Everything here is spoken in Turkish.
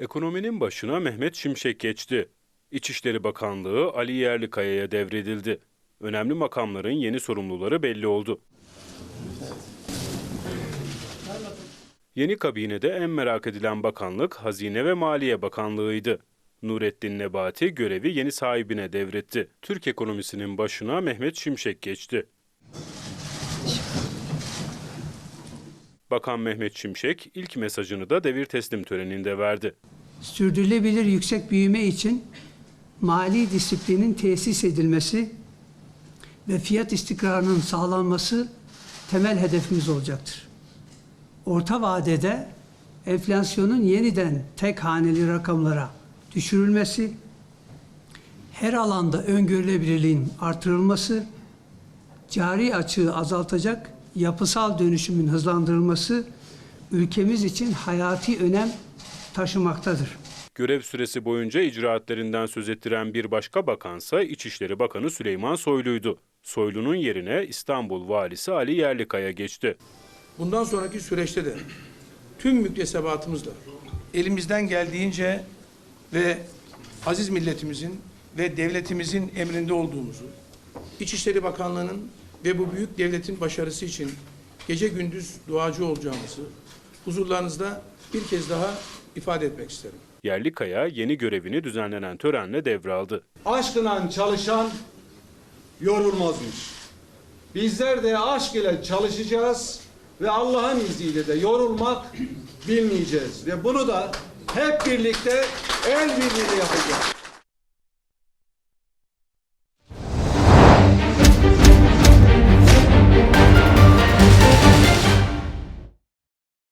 Ekonominin başına Mehmet Şimşek geçti. İçişleri Bakanlığı Ali Yerlikaya'ya devredildi. Önemli makamların yeni sorumluları belli oldu. Yeni kabinede en merak edilen bakanlık Hazine ve Maliye Bakanlığı'ydı. Nurettin Nebati görevi yeni sahibine devretti. Türk ekonomisinin başına Mehmet Şimşek geçti. Bakan Mehmet Şimşek ilk mesajını da devir teslim töreninde verdi. sürdürülebilir yüksek büyüme için mali disiplinin tesis edilmesi ve fiyat istikrarının sağlanması temel hedefimiz olacaktır. Orta vadede enflasyonun yeniden tek haneli rakamlara düşürülmesi, her alanda öngörülebilirliğin artırılması, cari açığı azaltacak yapısal dönüşümün hızlandırılması ülkemiz için hayati önem taşımaktadır. Görev süresi boyunca icraatlerinden söz ettiren bir başka bakansa İçişleri Bakanı Süleyman Soylu'ydu. Soylu'nun yerine İstanbul Valisi Ali Yerlikaya geçti. Bundan sonraki süreçte de tüm müktesebatımızla elimizden geldiğince ve aziz milletimizin ve devletimizin emrinde olduğumuzu, İçişleri Bakanlığı'nın ve bu büyük devletin başarısı için gece gündüz duacı olacağımızı huzurlarınızda bir kez daha ifade etmek isterim. Yerlikaya yeni görevini düzenlenen törenle devraldı. aşkla çalışan yorulmazmış. Bizler de aşk ile çalışacağız ve Allah'ın izniyle de yorulmak bilmeyeceğiz. Ve bunu da hep birlikte el birliğiyle yapacağız.